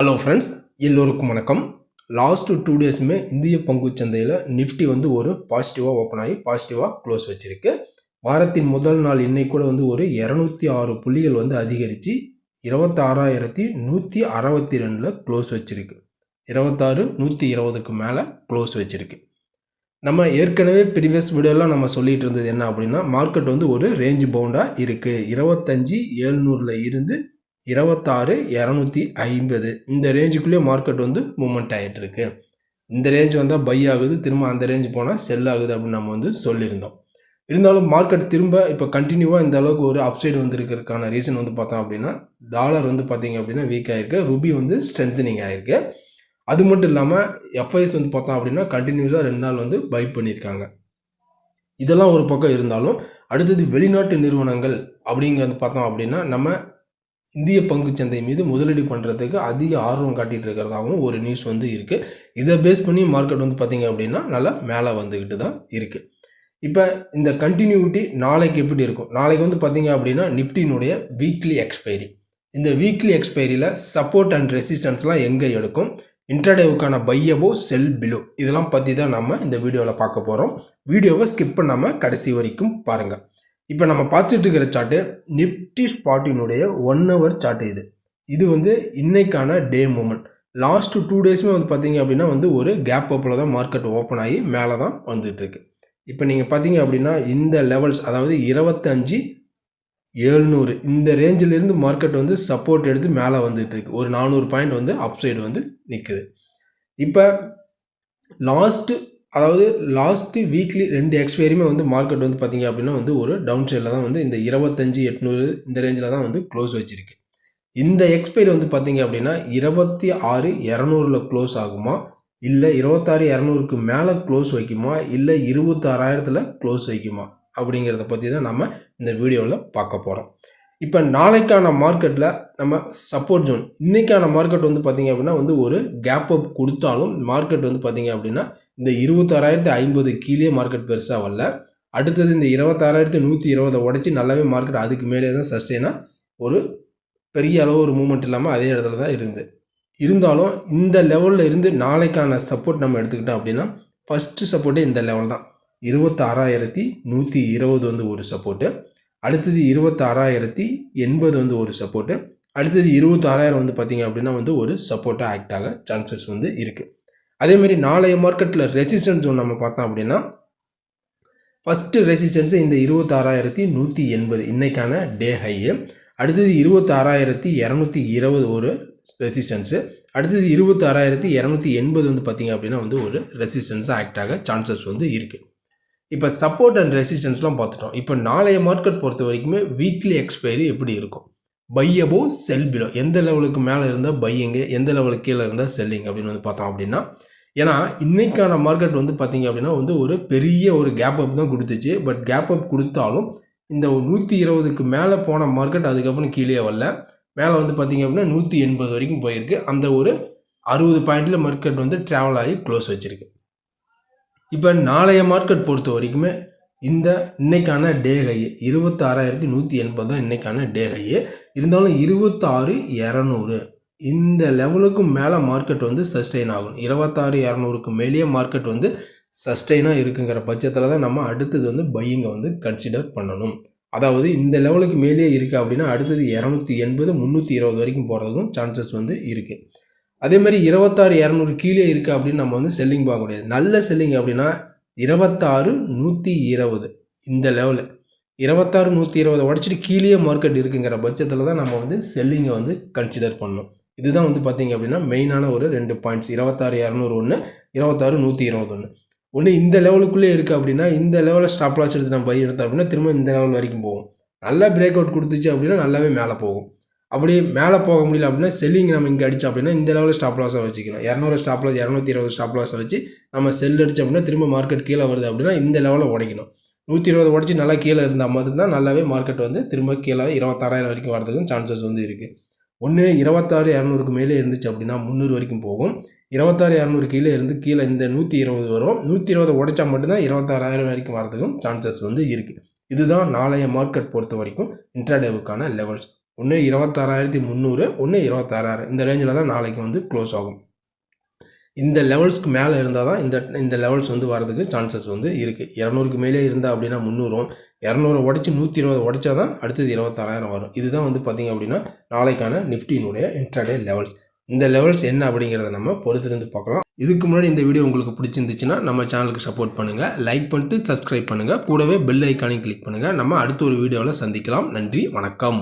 Hello friends எல்லோருக்கும் வணக்கம். Last two டேஸுமே இந்திய பங்கு சந்தையில் நிஃப்டி வந்து ஒரு பாசிட்டிவாக ஓப்பன் ஆகி பாசிட்டிவாக க்ளோஸ் வச்சுருக்கு. வாரத்தின் முதல் நாள் இன்னைக்கு கூட வந்து ஒரு இரநூத்தி ஆறு புள்ளிகள் வந்து அதிகரித்து இருபத்தாறாயிரத்தி நூற்றி அறுபத்தி ரெண்டில் க்ளோஸ் வச்சுருக்கு. இருபத்தாறு நூற்றி இருபதுக்கு மேலே க்ளோஸ் வச்சுருக்கு. நம்ம ஏற்கனவே ப்ரீவியஸ் வீடியோலாம் நம்ம சொல்லிகிட்டு இருந்தது என்ன அப்படின்னா மார்க்கெட் வந்து ஒரு ரேஞ்ச் பவுண்டாக இருக்குது இருபத்தஞ்சி ஏழ்நூறில் இருந்து இருபத்தாறு இரநூத்தி ஐம்பது. இந்த ரேஞ்சுக்குள்ளேயே மார்க்கெட் வந்து மூமெண்ட் ஆகிட்டு இருக்கு இந்த ரேஞ்ச் வந்தால் பை ஆகுது திரும்ப அந்த ரேஞ்ச் போனால் செல் ஆகுது அப்படின்னு நம்ம வந்து சொல்லியிருந்தோம். இருந்தாலும் மார்க்கெட் திரும்ப இப்போ கண்டினியூவாக இந்த அளவுக்கு ஒரு அப்சைடு வந்துருக்கிறதுக்கான ரீசன் வந்து பார்த்தோம் அப்படின்னா டாலர் வந்து பார்த்தீங்க அப்படின்னா வீக் ஆகிருக்கு ருபி வந்து ஸ்ட்ரென்தனிங் ஆகிருக்கு அது மட்டும் இல்லாமல் எஃப்ஐஎஸ் வந்து பார்த்தோம் அப்படின்னா கண்டினியூஸாக ரெண்டு நாள் வந்து பை பண்ணியிருக்காங்க. இதெல்லாம் ஒரு பக்கம் இருந்தாலும் அடுத்தது வெளிநாட்டு நிறுவனங்கள் அப்படிங்கிறது பார்த்தோம் அப்படின்னா நம்ம இந்திய பங்குச்சந்தை மீது முதலீடு பண்ணுறதுக்கு அதிக ஆர்வம் காட்டிகிட்டு இருக்கிறதாகவும் ஒரு நியூஸ் வந்து இருக்குது இதை பேஸ் பண்ணி மார்க்கெட் வந்து பார்த்திங்க அப்படின்னா நல்லா மேலே வந்துக்கிட்டு தான் இருக்குது இப்போ இந்த கண்டினியூட்டி நாளைக்கு எப்படி இருக்கும்? நாளைக்கு வந்து பார்த்திங்க அப்படின்னா நிஃப்டினுடைய வீக்லி எக்ஸ்பைரி இந்த வீக்லி எக்ஸ்பைரியில் சப்போர்ட் அண்ட் ரெசிஸ்டன்ஸ்லாம் எங்கே எடுக்கும்? இன்டர்டேவுக்கான பையவோ செல் பிலோ இதெல்லாம் பற்றி தான் நம்ம இந்த வீடியோவில் பார்க்க போகிறோம் வீடியோவை ஸ்கிப் பண்ணாமல் கடைசி வரைக்கும் பாருங்கள் இப்போ நம்ம பார்த்துட்டு இருக்கிற சார்ட்டு நிப்டி ஸ்பாட்டினுடைய ஒன் ஹவர் சார்ட் இது. இது வந்து இன்னைக்கான டே மூமெண்ட் லாஸ்ட் டூ டேஸுமே வந்து பார்த்தீங்க அப்படின்னா வந்து ஒரு கேப் அப்பில் தான் மார்க்கெட் ஓப்பன் ஆகி மேலே தான் வந்துட்டு இருக்கு. இப்போ நீங்கள் பார்த்தீங்க அப்படின்னா இந்த லெவல்ஸ் அதாவது இருபத்தஞ்சி ஏழ்நூறு இந்த ரேஞ்சிலேருந்து மார்க்கெட் வந்து சப்போர்ட் எடுத்து மேலே வந்துட்டு இருக்கு. ஒரு நானூறு பாயிண்ட் வந்து அப் சைடு வந்து நிற்குது இப்போ லாஸ்ட்டு அதாவது லாஸ்ட்டு வீக்லி ரெண்டு எக்ஸ்பைரியுமே வந்து மார்க்கெட் வந்து பார்த்திங்க அப்படின்னா வந்து ஒரு டவுன் சைடில் தான் வந்து இந்த இருபத்தஞ்சி எட்நூறு இந்த ரேஞ்சில் தான் வந்து க்ளோஸ் வச்சுருக்கு. இந்த எக்ஸ்பைரி வந்து பார்த்தீங்க அப்படின்னா இருபத்தி ஆறு இரநூறுல க்ளோஸ் ஆகுமா? இல்லை இருபத்தாறு இரநூறுக்கு மேலே க்ளோஸ் வைக்குமா? இல்லை இருபத்தாறாயிரத்தில் க்ளோஸ் வைக்குமா? அப்படிங்கிறத பற்றி தான் நம்ம இந்த வீடியோவில் பார்க்க போகிறோம் இப்போ நாளைக்கான மார்க்கெட்டில் நம்ம சப்போர்ட் ஜோன் இன்றைக்கான மார்க்கெட் வந்து பார்த்திங்க அப்படின்னா வந்து ஒரு கேப் அப் கொடுத்தாலும் மார்க்கெட் வந்து பார்த்திங்க அப்படின்னா இந்த இருபத்தாறாயிரத்தி ஐம்பது கீழே மார்க்கெட் பெருசாக வரல. அடுத்தது இந்த இருபத்தாறாயிரத்தி நூற்றி இருபதை உடச்சி நல்லாவே மார்க்கெட் அதுக்கு மேலே தான் சஸ்டெயினாக ஒரு பெரிய அளவு ஒரு மூமெண்ட் இல்லாமல் அதே இடத்துல தான் இருந்து. இருந்தாலும் இந்த லெவலில் இருந்து நாளைக்கான சப்போர்ட் நம்ம எடுத்துக்கிட்டோம் அப்படின்னா ஃபஸ்ட்டு சப்போர்ட்டே இந்த லெவல் தான். இருபத்தாறாயிரத்தி நூற்றி இருபது வந்து ஒரு சப்போர்ட்டு அடுத்தது இருபத்தாறாயிரத்தி எண்பது வந்து ஒரு சப்போர்ட்டு அடுத்தது இருபத்தாறாயிரம் வந்து பார்த்திங்க அப்படின்னா வந்து ஒரு சப்போர்ட்டாக ஆக்ட் ஆக சான்சஸ் வந்து இருக்குது அதேமாரி நாளைய மார்க்கெட்டில் ரெசிஸ்டன்ஸ் ஒன்று நம்ம பார்த்தோம் அப்படின்னா ஃபஸ்ட்டு ரெசிஸ்டன்ஸு இந்த இருபத்தாறாயிரத்தி நூற்றி எண்பது இன்றைக்கான டே ஹையு அடுத்தது இருபத்தாறாயிரத்தி இரநூத்தி இருபது ஒரு ரெசிஸ்டன்ஸு அடுத்தது இருபத்தாறாயிரத்தி இரநூத்தி எண்பது வந்து பார்த்திங்க அப்படின்னா வந்து ஒரு ரெசிஸ்டன்ஸாக ஆக்ட் ஆக சான்சஸ் வந்து இருக்குது இப்போ சப்போர்ட் அண்ட் ரெசிஸ்டன்ஸ்லாம் பார்த்துட்டோம். இப்போ நாளைய மார்க்கெட் பொறுத்த வரைக்குமே வீக்லி எக்ஸ்பைரி எப்படி இருக்கும்? Buy above sell below. எந்த லெவலுக்கு மேலே இருந்தால் பையிங்கு எந்த லெவலுக்கு கீழே இருந்தால் செல்லிங் அப்படின்னு வந்து பார்த்தோம் அப்படின்னா ஏன்னா இன்றைக்கான மார்க்கெட் வந்து பார்த்திங்க அப்படின்னா வந்து ஒரு பெரிய ஒரு கேப் அப் தான் கொடுத்துச்சு. பட் கேப் அப் கொடுத்தாலும் இந்த நூற்றி இருபதுக்கு மேலே போன மார்க்கெட் அதுக்கப்புறம் கீழே வரல. மேலே வந்து பார்த்திங்க அப்படின்னா நூற்றி எண்பது வரைக்கும் போயிருக்கு. அந்த ஒரு அறுபது பாயிண்டில் மார்க்கெட் வந்து ட்ராவல் ஆகி க்ளோஸ் வச்சுருக்கு. இப்போ நாளைய மார்க்கெட் பொறுத்த வரைக்குமே இந்த இன்றைக்கான டே ஹை இருபத்தாறாயிரத்தி நூற்றி எண்பது தான் இன்றைக்கான டே ஹை இருந்தாலும் இருபத்தாறு இரநூறு. இந்த லெவலுக்கு மேலே மார்க்கெட் வந்து சஸ்டெயின் ஆகும். இருபத்தாறு இரநூறுக்கு மேலேயே மார்க்கெட் வந்து சஸ்டெயினாக இருக்குங்கிற பட்சத்தில் தான் நம்ம அடுத்தது வந்து பையிங்கை வந்து கன்சிடர் பண்ணணும். அதாவது இந்த லெவலுக்கு மேலேயே இருக்குது அப்படின்னா அடுத்தது இரநூத்தி எண்பது முந்நூற்றி இருபது வரைக்கும் போகிறதுக்கும் சான்சஸ் வந்து இருக்குது அதே மாதிரி இருபத்தாறு இரநூறு கீழே இருக்குது அப்படின்னு நம்ம வந்து செல்லிங் பார்க்க முடியாது. நல்ல செல்லிங் அப்படின்னா இருபத்தாறு நூற்றி இருபது. இந்த லெவலு இருபத்தாறு நூற்றி இருபதை உடச்சிட்டு கீழே மார்க்கெட் இருக்குங்கிற பட்சத்தில் தான் நம்ம வந்து செல்லிங்கை வந்து கன்சிடர் பண்ணணும். இதுதான் வந்து பார்த்திங்க அப்படின்னா மெயினான ஒரு ரெண்டு பாயிண்ட்ஸ் இருபத்தாறு இரநூறு ஒன்று இருபத்தாறு நூற்றி இருபது ஒன்று ஒன்று இந்த லெவலுக்குள்ளே இருக்குது அப்படின்னா இந்த லெவலில் ஸ்டாப் லாஸ் எடுத்து நம்ம பை எடுத்தோம் அப்படின்னா திரும்ப இந்த லெவல் வரைக்கும் போகும். நல்லா பிரேக் அவுட் கொடுத்துச்சு அப்படின்னா நல்லாவே மேலே போகும். அப்படியே மேலே போக முடியல அப்படின்னா செல்லிங் நம்ம இங்கே அடித்தோம் அப்படின்னா இந்த லெவலில் ஸ்டாப் லாஸாக வச்சுக்கணும். இரநூறு ஸ்டாப் லாஸ் இரநூத்தி இருபது ஸ்டாப் லாஸை வச்சு நம்ம செல் அடித்தோம் அப்படின்னா திரும்ப மார்க்கெட் கீழே வருது அப்படின்னா இந்த லெவலில் உடைக்கணும். நூற்றி இருபது உடச்சி நல்லா கீழே இருந்தால் மட்டும்தான் நல்லாவே மார்க்கெட் வந்து திரும்ப கீழே இருபத்தாறாயிரம் வரைக்கும் வரதுக்கும் சான்சஸ் வந்து இருக்குது ஒன்று இருபத்தாறு இரநூறுக்கு மேலே இருந்துச்சு அப்படின்னா முந்நூறு வரைக்கும் போகும். இருபத்தாறு இரநூறு கீழே இருந்து கீழே இந்த நூற்றி இருபது வரும். நூற்றி இருபது உடைச்சா மட்டும்தான் இருபத்தாறாயிரம் வரைக்கும் வரதுக்கும் சான்சஸ் வந்து இருக்குது இதுதான் நாளைய மார்க்கெட் பொறுத்த வரைக்கும் இன்ட்ராடேவுக்கான லெவல்ஸ் ஒன்று இருபத்தாறாயிரத்தி முந்நூறு ஒன்று இருபத்தாறாயிரம். இந்த ரேஞ்சில் தான் நாளைக்கு வந்து க்ளோஸ் ஆகும். இந்த லெவல்ஸ்க்கு மேலே இருந்தால் தான் இந்த இந்த லெவல்ஸ் வந்து வரதுக்கு சான்சஸ் வந்து இருக்குது இரநூறுக்கு மேலே இருந்தால் அப்படின்னா முந்நூறும். இரநூறு உடச்சி நூற்றி இருபது உடச்சா தான் அடுத்தது இருபத்தாறாயிரம் வரும். இதுதான் வந்து பார்த்திங்க அப்படின்னா நாளைக்கான நிஃப்டினுடைய இன்ட்ராடே லெவல்ஸ் இந்த லெவல்ஸ் என்ன அப்படிங்கிறத நம்ம பொறுத்திருந்து பார்க்கலாம். இதுக்கு முன்னாடி இந்த வீடியோ உங்களுக்கு பிடிச்சிருந்துச்சுன்னா நம்ம சேனலுக்கு சப்போர்ட் பண்ணுங்கள் லைக் பண்ணிட்டு சப்ஸ்கிரைப் பண்ணுங்கள் கூடவே பெல் ஐக்கானையும் கிளிக் பண்ணுங்கள் நம்ம அடுத்த ஒரு வீடியோவில் சந்திக்கலாம். நன்றி வணக்கம்.